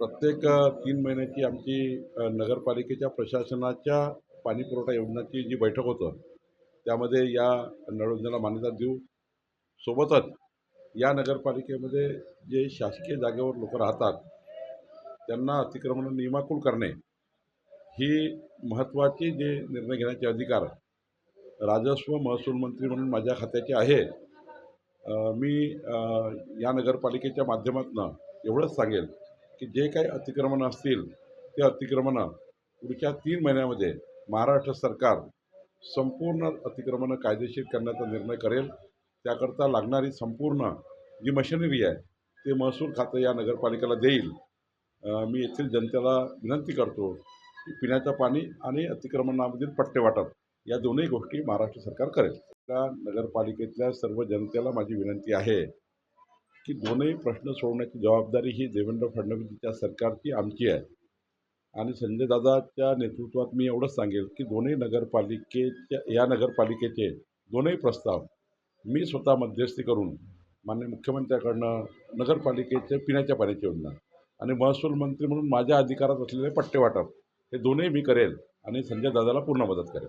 प्रत्येक तीन महिन्याची आमची नगरपालिकेच्या प्रशासनाच्या पाणीपुरवठा योजनाची जी बैठक होतं त्यामध्ये या नळ मान्यता देऊ सोबतच या नगरपालिकेमध्ये जे शासकीय जागेवर लोक राहतात त्यांना अतिक्रमण नियमाकुल करणे ही महत्त्वाची जे निर्णय घेण्याचे अधिकार राजस्व महसूल मंत्री म्हणून माझ्या खात्याचे आहे मी या नगरपालिकेच्या माध्यमातून एवढंच सांगेल. की जे काही अतिक्रमणं असतील ते अतिक्रमणं पुढच्या तीन महिन्यामध्ये महाराष्ट्र सरकार संपूर्ण अतिक्रमणं कायदेशीर करण्याचा निर्णय करेल. त्याकरता लागणारी संपूर्ण जी मशिनरी आहे ते महसूल खातं या नगरपालिकेला देईल. मी येथील जनतेला विनंती करतो की पिण्याचं पाणी आणि अतिक्रमणामधील पट्टे वाटप या दोन्ही गोष्टी महाराष्ट्र सरकार करेल. त्या नगरपालिकेतल्या सर्व जनतेला माझी विनंती आहे. की दोनही प्रश्न सोडवण्याची जबाबदारी ही देवेंद्र फडणवीसच्या सरकारची आमची आहे. आणि संजय दादाच्या नेतृत्वात मी एवढंच सांगेल की दोन्ही नगरपालिकेच्या या नगरपालिकेचे दोनही प्रस्ताव मी स्वतः मध्यस्थी करून माननीय मुख्यमंत्र्याकडनं नगरपालिकेचे पिण्याच्या पाण्याची योजना आणि महसूल मंत्री म्हणून माझ्या अधिकारात असलेले पट्टे वाटप हे दोन्ही मी करेल आणि संजय दादाला पूर्ण मदत करेल.